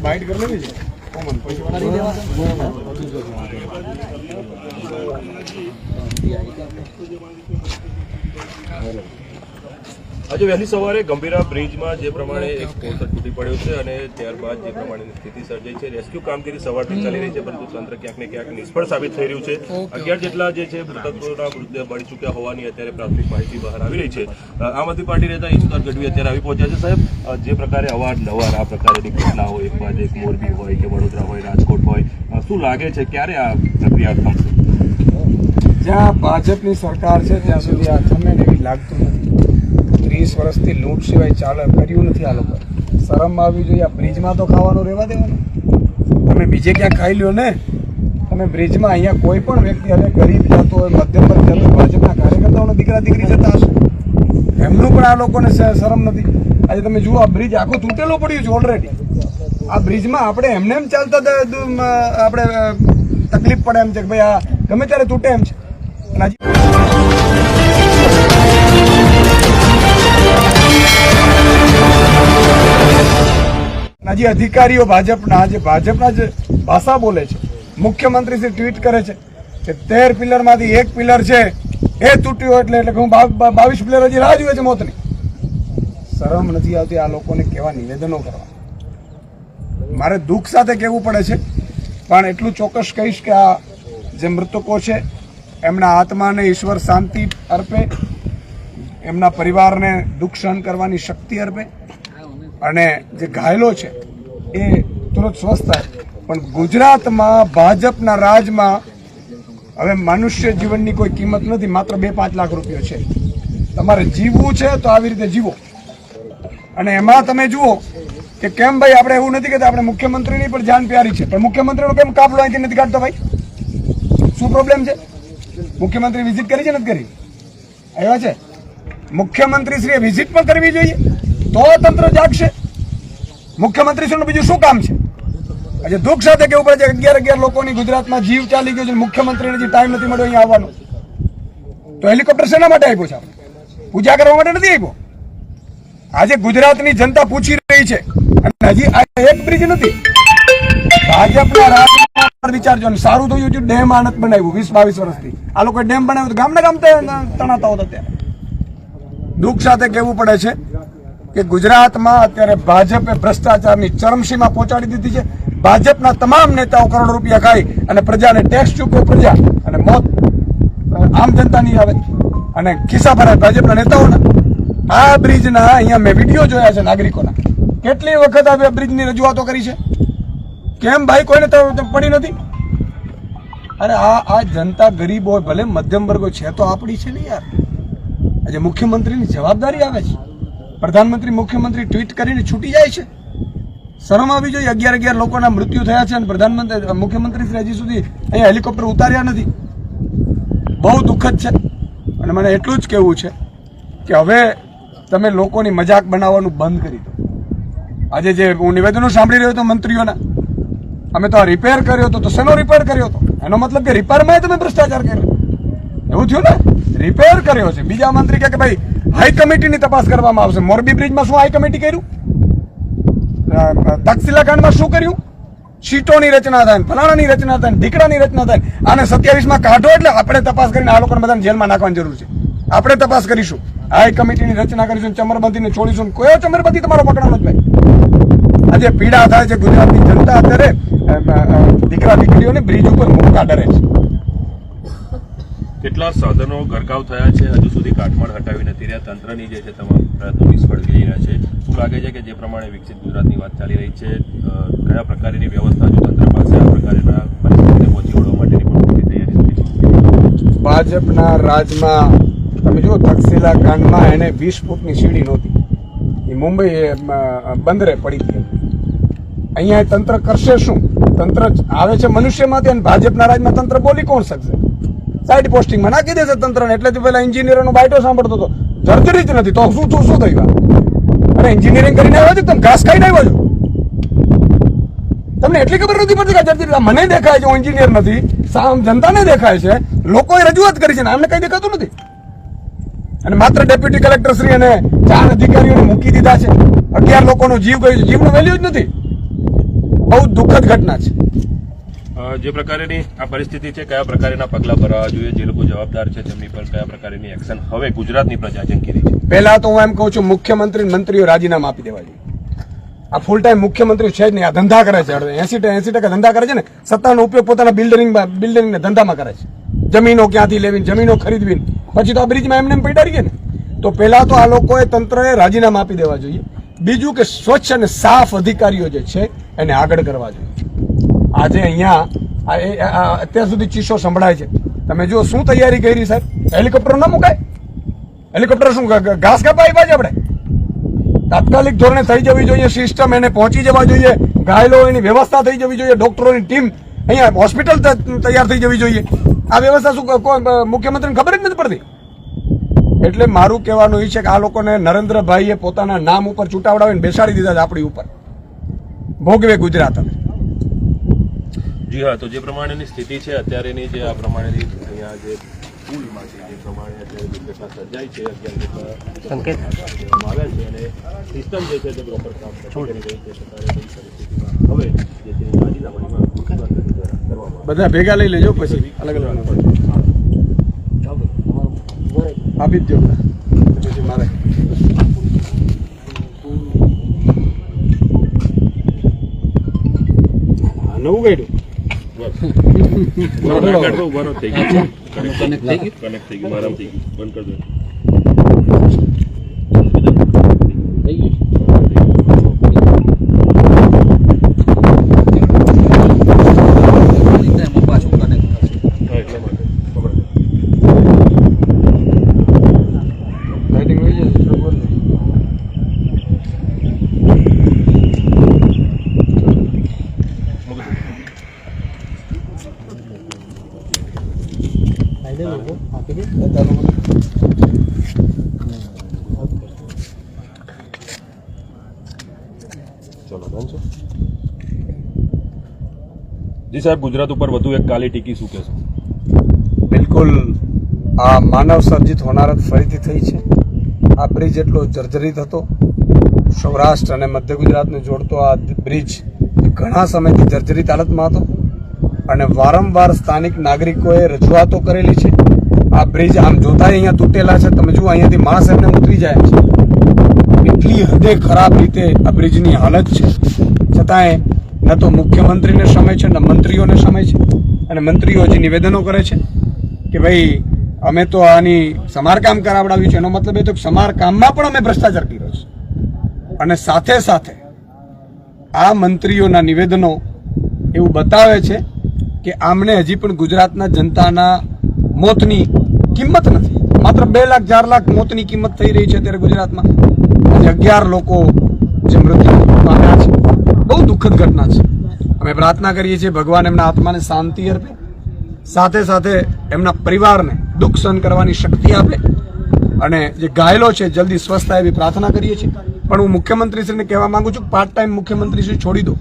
Byte કરી લેવી છે? કોમન પછી આજે વહેલી સવારે ગંભીરા બ્રિજમાં જે પ્રમાણે એક પોસ્ટર તૂટી પડ્યો છે અને ત્યારબાદ જે પ્રમાણેની સ્થિતિ સર્જાઈ છે રેસ્ક્યુ કામગીરી સવારથી ચાલી રહી છે પરંતુ તંત્ર ક્યાંક ને ક્યાંક નિષ્ફળ સાબિત થઈ રહ્યું છે. અગિયાર જેટલા જે છે મૃતકોના મૃતદેહ મળી ચૂક્યા હોવાની અત્યારે પ્રાથમિક માહિતી બહાર આવી રહી છે. આમ આદમી પાર્ટી નેતા ઈશ્વર ગઢવી અત્યારે આવી પહોંચ્યા છે. સાહેબ જે પ્રકારે અવારનવાર આ પ્રકારની ઘટના હોય એક બાદ એક મોરબી હોય કે વડોદરા હોય રાજકોટ હોય શું લાગે છે? ક્યારે આ પ્રક્રિયા થશે? જ્યાં ભાજપની સરકાર છે ત્યાં સુધી આ થમે એવી લાગતું નથી. ત્રીસ વર્ષથી લૂંટ સિવાય ચાલે કર્યું નથી આ લોકો. શરમમાં આવી જોઈએ. આ બ્રિજમાં તો ખાવાનું રહેવા દેવાનું. તમે બીજે ક્યાં ખાઈ લ્યો ને? તમે બ્રિજમાં અહીંયા કોઈ પણ વ્યક્તિ હવે ગરીબ જતો હોય, મધ્યમ વર્ગ જતો ભાજપના કાર્યકર્તાઓનો દીકરા દીકરી જતા હશે. એમનું પણ આ લોકોને શરમ નથી. આજે તમે જુઓ, આ બ્રિજ આખું તૂટેલું પડ્યું છે ઓલરેડી આ બ્રિજમાં આપણે એમને એમ ચાલતા આપણે તકલીફ પડે એમ છે કે ભાઈ આ ગમે ત્યારે તૂટે એમ છે. અને હજી જે અધિકારીઓ ભાજપના, જે ભાજપના જે ભાષા બોલે છે, મુખ્યમંત્રી શ્રી ટ્વીટ કરે છે કે તેર પિલરમાંથી એક પિલર છે, એ તૂટ્યો એટલે એટલે હું બાવીસ પિલર હજી રાહ જોઈએ છે મોતની. શરમ નથી આવતી આ લોકોને કેવા નિવેદનો કરવા. મારે દુઃખ સાથે કહેવું પડે છે, પણ એટલું ચોક્કસ કહીશ કે આ જે મૃતકો છે, એમના આત્માને ઈશ્વર શાંતિ અર્પે, એમના પરિવારને દુઃખ સહન કરવાની શક્તિ અર્પે અને જે ઘાયલો છે, એ તુરંત સ્વસ્થ થાય. પણ ગુજરાતમાં, ભાજપના રાજમાં હવે મનુષ્ય જીવનની કોઈ કિંમત નથી, માત્ર બે પાંચ લાખ રૂપિયા છે. તમારે જીવવું છે તો આવી રીતે જીવો. અને એમાં તમે જુઓ કે કેમ ભાઈ આપણે એવું નથી કહેતા, આપણે મુખ્યમંત્રીની પણ જાન પ્યારી છે. પણ મુખ્યમંત્રીનો કેમ કાફલો અહીંથી નથી કાઢતો ભાઈ? શું પ્રોબ્લેમ છે? મુખ્યમંત્રી વિઝિટ કરી છે, નથી કરી? આવ્યા છે? મુખ્યમંત્રીશ્રીએ વિઝિટ પણ કરવી જોઈએ. તો તંત્ર જાગશે. મુખ્યમંત્રીશ્રીનું બીજું શું કામ છે? આજે દુઃખ સાથે કેવું પડે છે અગિયાર અગિયાર લોકોની ગુજરાતમાં જીવ ચાલી ગયો છે મુખ્યમંત્રીને જે ટાઈમ નથી મળ્યો, અહીંયા આવવાનો. તો હેલિકોપ્ટર શેના માટે આપ્યો છે? પૂજા કરવા માટે નથી આપ્યો? આજે ગુજરાતની જનતા પૂછી રહી છે. અને હજી આ એક બ્રિજ નથી. ભાજપના રાજમાં વિચારજો સારું થયું છે ડેમ આનંદ બનાવ્યું, વીસ બાવીસ વર્ષથી. આ લોકો ડેમ બનાવ્યું ગામના ગામ તણાતા હોત ત્યારે દુઃખ સાથે કહેવું પડે છે કે ગુજરાતમાં અત્યારે ભાજપે ભ્રષ્ટાચારની ચરમસીમા પહોંચાડી દીધી છે. ભાજપના તમામ નેતાઓ કરોડો રૂપિયા ખાઈ અને પ્રજાને ટેક્સ ચૂકવે પ્રજા અને મોત આમ જનતાની આવે. અને ખિસ્સા ભરાય ભાજપના નેતાઓના. આ બ્રિજના, અહીંયા મેં વીડિયો જોયા છે નાગરિકોના. કેટલી વખત આ બ્રિજની રજૂઆતો કરી છે? કેમ ભાઈ, કોઈને પડી નથી? અરે આ આ જનતા ગરીબ હોય, ભલે મધ્યમ વર્ગો છે તો આપણી છે ને યાર. આજે મુખ્યમંત્રીની જવાબદારી આવે છે. પ્રધાનમંત્રી, મુખ્યમંત્રી ટ્વીટ કરીને છૂટી જાય છે? શરમ આવી જોઈએ અગિયાર અગિયાર લોકોના મૃત્યુ થયા છે અને પ્રધાનમંત્રી મુખ્યમંત્રી શ્રી હજી સુધી અહીંયા હેલિકોપ્ટર ઉતાર્યા નથી. બહુ દુઃખદ છે. અને મને એટલું જ કહેવું છે કે હવે તમે લોકોની મજાક બનાવવાનું બંધ કરી દો. આજે જે હું નિવેદનો સાંભળી રહ્યો હતો મંત્રીઓના, અમે તો આ રિપેર કર્યો હતો, તો શેનો રિપેર કર્યો હતો? એનો મતલબ કે રિપેરમાં તમે ભ્રષ્ટાચાર કર્યો. એવું થયું ને? રિપેર કર્યો છે. બીજા મંત્રી કે ભાઈ હાઈ કમિટીની તપાસ કરવામાં આવશે. મોરબી બ્રિજમાં શું હાઈ કમિટી કર્યું? અ, કાંડમાં શું કર્યું? સીટોની રચના થાય ફલાણાની રચના થાય ઢીકડાની રચના થાય આને સત્યાવીસમાં કાઢો એટલે આપણે તપાસ કરીને આ લોકોને બધાને જેલમાં નાખવાની જરૂર છે. આપણે તપાસ કરીશું. હાઈ કમિટીની રચના કરીશું ચમરબંધીને છોડીશું કયો ચમરબંધી? તમારો પકડાનો જ ભાઈ. આજે પીડા થાય છે ગુજરાતની જનતા અત્યારે દીકરા દીકરીઓને બ્રિજ ઉપર મૂકતા ડરે છે. કેટલા સાધનો ગરકાવ થયા છે. હજુ સુધી કાટમાળ હટાવી નથી રહ્યા. તંત્રની જે છે તમામ પ્રયત્નો નિષ્ફળ જઈ રહ્યા છે. શું લાગે છે કે જે પ્રમાણે વિકસિત ગુજરાતની વાત ચાલી રહી છે કયા પ્રકારની વ્યવસ્થા હજુ તંત્ર પાસે આ પ્રકારના પરિસ્થિતિને પહોંચી વળવા માટેની પણ તૈયારી ભાજપના રાજમાં, તમે જુઓ, તક્ષશિલા કાંડમાં એને વીસ ફૂટની સીડી નહોતી. એ મુંબઈ બંદરે પડી ગઈ અહીંયા તંત્ર કરશે શું? તંત્ર આવે છે મનુષ્યમાંથી અને ભાજપના રાજમાં તંત્ર બોલી કોણ શકશે? સાઈડ પોસ્ટિંગમાં નાખી દેશે તંત્રને. એટલે તો પેલા એન્જિનિયરોનો બાયટો સાંભળતો હતો. જર્જરી જ નથી. તો શું શું શું થયું અરે એન્જિનિયરિંગ કરીને આવ્યો છો? તમે ઘાસ ખાઈને આવ્યો છો? તમને એટલી ખબર નથી પડતી કે જર્જરી મને દેખાય છે, હું એન્જિનિયર નથી. સામ જનતાને દેખાય છે. લોકોએ રજૂઆત કરી છે ને આમને કઈ દેખાતું નથી. અને માત્ર ડેપ્યુટી કલેક્ટર શ્રી અને ચાર અધિકારીઓને મૂકી દીધા છે. અગિયાર લોકોનો જીવ ગયો છે. જીવનો વેલ્યુ જ નથી. બહુ દુઃખદ ઘટના છે. જે પ્રકારની આ પરિસ્થિતિ છે, કયા પ્રકારના પગલા ભરવા જોઈએ, જે લોકો જવાબદાર છે, તેમની પર કયા પ્રકારની એક્શન હવે ગુજરાતની પ્રજા ઝંકી રહી છે? પહેલા તો હું એમ કહું છું, મુખ્યમંત્રી મંત્રીઓ રાજીનામા આપી દેવા જોઈએ. આ ફૂલ ટાઈમ મુખ્યમંત્રી છે જ નહીં, આ ધંધા કરે છે. એસી એસી ટકા ધંધા કરે છે ને, સત્તાનો ઉપયોગ પોતાના બિલ્ડિંગમાં બિલ્ડિંગને ધંધામાં કરે છે. જમીનો ક્યાંથી લેવી જમીનો ખરીદવી પછી તો આ બ્રિજમાં એમને એમ રહીએ ને. તો પહેલા તો આ લોકોએ તંત્રએ રાજીનામા આપી દેવા જોઈએ. બીજું કે સ્વચ્છ અને સાફ અધિકારીઓ જે છે, એને આગળ કરવા જોઈએ. આજે અહીંયા અત્યાર સુધી ચીસો સંભળાય છે. તમે જુઓ, શું તૈયારી કરી સાહેબ? હેલિકોપ્ટર ન મુકાય? હેલિકોપ્ટર શું ઘાસ કાપા આવ્યા આપણે? તાત્કાલિક ધોરણે થઈ જવી જોઈએ, સિસ્ટમ એને પહોંચી જવા જોઈએ, ઘાયલો એની વ્યવસ્થા થઈ જવી જોઈએ, ડોક્ટરોની ટીમ અહીંયા હોસ્પિટલ તૈયાર થઈ જવી જોઈએ. આ વ્યવસ્થા શું મુખ્યમંત્રીને ખબર જ નથી પડતી. એટલે મારું કહેવાનું એ છે કે આ લોકોને નરેન્દ્રભાઈએ પોતાના નામ ઉપર ચૂંટાવડાવીને બેસાડી દીધા આપણી ઉપર. ભોગવે ગુજરાત જી હા તો જે પ્રમાણેની સ્થિતિ છે અત્યારેની જે આ પ્રમાણેની અહીંયા જે પુલમાંથી જે પ્રમાણે અત્યારે દુર્ઘટના સર્જાઈ છે અત્યારે સંકેત. આવ્યા છે અને સિસ્ટમ જે છે તે પ્રોપર કામ છોડી. રહી છે સરકારે પરિસ્થિતિમાં હવે જે છે રાજીનામાની બધા ભેગા લઈ લેજો પછી અલગ અલગ આપી જ દો મારે. હા, નવું રહો, થઈ ગયું. Connect થઈ ગયું? Connect થઈ ગયું, મારામાં થઈ ગયું. બંધ કરી દો. હા, એટલા માટે. ખબર છે. લાઇટિંગ વહી જશે શરૂ કરી દે. ચલો ડન છે જી સાહેબ, ગુજરાત ઉપર વધુ એક કાલી ટીકી શું કહેશો? બિલકુલ, આ માનવ સર્જિત હોનારત ફરીથી થઈ છે. આ બ્રિજ એટલો જર્જરિત હતો. સૌરાષ્ટ્ર અને મધ્ય ગુજરાતને જોડતો આ બ્રિજ ઘણા સમયથી જર્જરિત હાલતમાં હતો. અને વારંવાર સ્થાનિક નાગરિકોએ રજૂઆતો કરેલી છે. આ બ્રિજ આમ જોતા અહીંયા તૂટેલા છે. તમે જુઓ, અહીંયાથી માણસ એમને ઉતરી જાય છે. એટલી હદે ખરાબ રીતે આ બ્રિજની હાલત છે. છતાંય ન તો મુખ્યમંત્રીને સમય છે ન મંત્રીઓને સમય છે. અને મંત્રીઓ હજી નિવેદનો કરે છે કે ભાઈ, અમે તો આની સમારકામ કરાવડાવ્યું છે. એનો મતલબ એ તો સમારકામમાં પણ અમે ભ્રષ્ટાચાર કર્યો છે. અને સાથે સાથે આ મંત્રીઓના નિવેદનો એવું બતાવે છે કે આમને હજી પણ ગુજરાતના જનતાના મોતની કિંમત નથી. માત્ર બે લાખ, ચાર લાખ મોતની કિંમત થઈ રહી છે અત્યારે ગુજરાતમાં. અગિયાર લોકો જે મૃત્યુ પામ્યા છે. બહુ દુઃખદ ઘટના છે. અમે પ્રાર્થના કરીએ છીએ ભગવાન એમના આત્માને શાંતિ અર્પે સાથે સાથે એમના પરિવારને દુઃખ સહન કરવાની શક્તિ આપે અને જે ઘાયલો છે જલ્દી સ્વસ્થ થાય એવી પ્રાર્થના કરીએ છીએ. પણ હું મુખ્યમંત્રીશ્રીને કહેવા માંગુ છું પાર્ટ ટાઈમ મુખ્યમંત્રીશ્રી છોડી દો.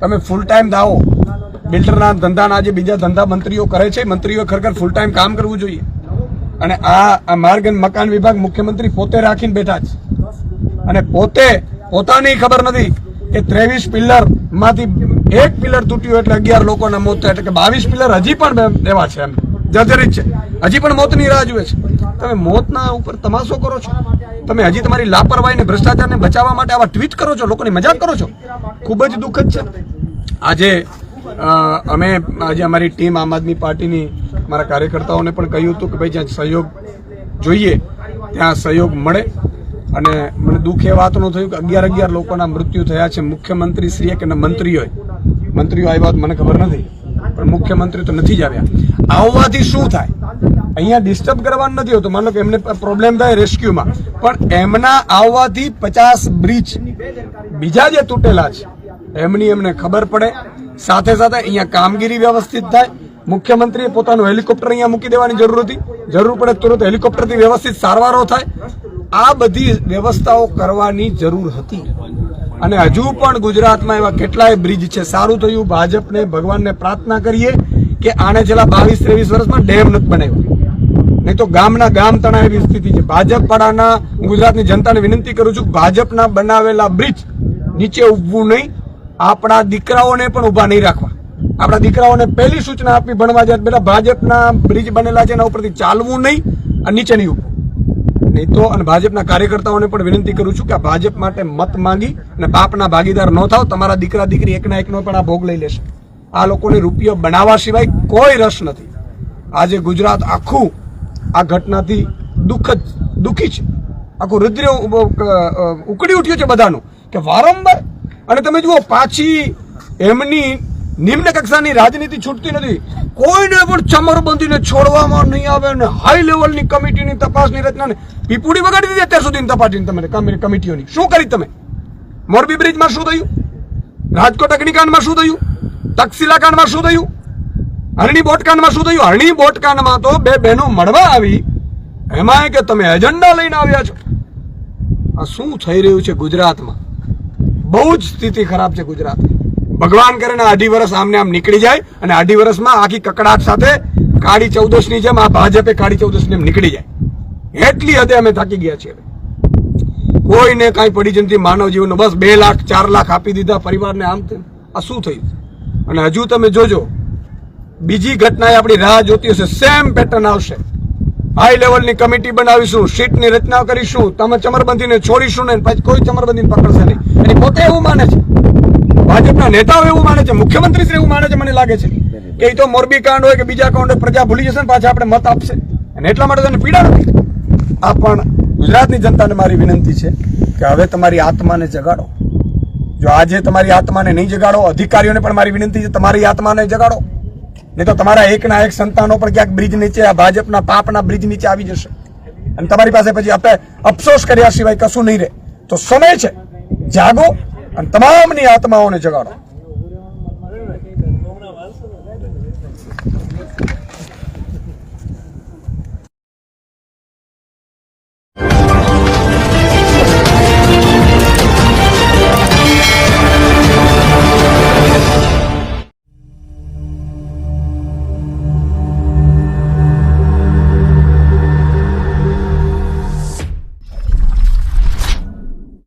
તમે ફૂલ ટાઈમ દાવો બિલ્ડરના ધંધાના જે બીજા ધંધા મંત્રીઓ કરે છે, મંત્રીઓ ખરેખર ફૂલ ટાઈમ કામ કરવું જોઈએ. અને આ માર્ગ અને મકાન વિભાગ મુખ્યમંત્રી પોતે રાખીને બેઠા છે. અને પોતે પોતાની ખબર નથી કે ત્રેવીસ પિલ્લરમાંથી એક પિલ્લર તૂટ્યું એટલે અગિયાર લોકોના મોત થયા. એટલે કે બાવીસ પિલ્લર હજી પણ એવા છે એમ. જર્જરિત છે. હજી પણ મોતની રાહ જુએ છે. તમે મોતના ઉપર તમાશો કરો છો. તમે હજી તમારી લાપરવાહીને ભ્રષ્ટાચારને બચાવવા માટે આવા ટ્વીટ કરો છો, લોકોની મજાક કરો છો? ખૂબ જ દુઃખદ છે. આજે અમે, આજે અમારી ટીમ આમ આદમી પાર્ટીની, મારા કાર્યકર્તાઓને પણ કહ્યું હતું કે ભાઈ, જ્યાં સહયોગ જોઈએ, ત્યાં સહયોગ મળે. અને મને દુઃખ એ વાતનું થયું કે અગિયાર અગિયાર લોકોના મૃત્યુ થયા છે. મુખ્યમંત્રી શ્રી કે મંત્રીઓએ? મંત્રીઓ આવ્યા વાત મને ખબર નથી. પણ મુખ્યમંત્રી તો નથી જ આવ્યા. આવવાથી શું થાય? અહીંયા ડિસ્ટર્બ કરવાનું નથી હોતું. માનો કે એમને પ્રોબ્લેમ થાય રેસ્ક્યુમાં પણ એમના આવવાથી પચાસ બ્રિજ બીજા જે તૂટેલા છે, એમની એમને ખબર પડે. સાથે સાથે અહીંયા કામગીરી વ્યવસ્થિત થાય. મુખ્યમંત્રીએ પોતાનું હેલિકોપ્ટર અહીંયા મૂકી દેવાની જરૂર હતી. જરૂર પડે તુરંત હેલિકોપ્ટરથી વ્યવસ્થિત સારવારો થાય. આ બધી વ્યવસ્થાઓ કરવાની જરૂર હતી. અને હજુ પણ ગુજરાતમાં એવા કેટલાય બ્રિજ છે. સારું થયું, ભાજપને, ભગવાનને પ્રાર્થના કરીએ કે આને છેલ્લા બાવીસ, ત્રેવીસ વર્ષમાં ડેમ નથી બનાવ્યો. નહીં તો ગામના ગામ તણા એવી સ્થિતિ છે. ભાજપ વાળાના ગુજરાતની જનતાને વિનંતી કરું છું, ભાજપના બનાવેલા બ્રિજ નીચે ઉભવું નહીં. આપણા દીકરાઓને પણ ઊભા નહીં રાખવા. આપણા દીકરાઓને પહેલી સૂચના આપવી ભણવા જાય બેટા ભાજપના બ્રિજ બનેલા છે, એના ઉપરથી ચાલવું નહીં અને નીચે નહીં ઉભું નહીં તો અને ભાજપના કાર્યકર્તાઓને પણ વિનંતી કરું છું કે ભાજપ માટે મત માંગી અને બાપના ભાગીદાર ન થાવ, તમારા દીકરા દીકરી એકના એકનો પણ આ ભોગ લઈ લેશે. આ લોકોને રૂપિયો બનાવવા સિવાય કોઈ રસ નથી. આજે ગુજરાત આખું આ ઘટનાથી દુઃખ જ, દુઃખી છે. આખું રુદ્ર ઉકળી ઉઠ્યું છે બધાનું કે વારંવાર. અને તમે જુઓ, પાછી એમની નિમ્ન કક્ષાની રાજનીતિ છૂટતી નથી. કોઈને પણ ચમરબંધીને છોડવામાં નહીં આવે અને હાઈ લેવલની કમિટીની તપાસની રચના ને પીપુડી વગાડી દીધી અત્યાર સુધીની તપાસની તમે કમિ- કમિટીઓની. શું કરી તમે? મોરબી બ્રિજમાં શું થયું? રાજકોટ અગ્નિકાંડમાં શું થયું? તક્ષિલા કાંડમાં શું થયું? હરણી બોટકાંડમાં શું થયું? હરણી બોટકાંડમાં તો બે બહેનો મળવા આવી. એમાં કે તમે એજન્ડા લઈને આવ્યા છો. આ શું થઈ રહ્યું છે ગુજરાતમાં? બહુ જ સ્થિતિ ખરાબ છે ગુજરાત ભગવાન કરે ને અઢી વર્ષ આમને આમ નીકળી જાય અને અઢી વર્ષમાં આખી કકડાટ સાથે કાળી ચૌદશની જેમ આ ભાજપે કાળી ચૌદશની જેમ નીકળી જાય. એટલી હદે અમે થાકી ગયા છીએ. કોઈને કાંઈ પડી જતી માનવ જીવનનો બસ બે લાખ, ચાર લાખ આપી દીધા પરિવારને આમ તેમ. આ શું થયું? અને હજુ તમે જોજો, બીજી ઘટનાએ આપણી રાહ જોતી હશે, સેમ પેટર્ન આવશે. હાઈ લેવલની કમિટી બનાવીશું સીટની રચના કરીશું, તમે ચમરબંધીને છોડીશું ને પછી કોઈ ચમરબંધીને પકડશે નહીં. એની પોતે એવું માને છે. ભાજપના નેતાઓ એવું માને છે મુખ્યમંત્રી શ્રી એવું માને છે, મને લાગે છે. કે એ તો મોરબી કાંડ હોય કે બીજા કાંડ હોય, પ્રજા ભૂલી જશે ને પાછા આપણે મત આપશે. અને એટલા માટે તેને પીડા નથી. આ પણ ગુજરાતની જનતાને મારી વિનંતી છે કે હવે તમારી આત્માને જગાડો. જો આજે તમારી આત્માને નહીં જગાડો, અધિકારીઓને પણ મારી વિનંતી છે, તમારી આત્માને જગાડો. નહીં તો તમારા એકના એક સંતાનો પણ ક્યાંક બ્રિજ નીચે, આ ભાજપના પાપના બ્રિજ નીચે આવી જશે. અને તમારી પાસે પછી આપણે અફસોસ કર્યા સિવાય કશું નહીં રહે. તો સમય છે. જાગો અને તમામની આત્માઓને જગાડો.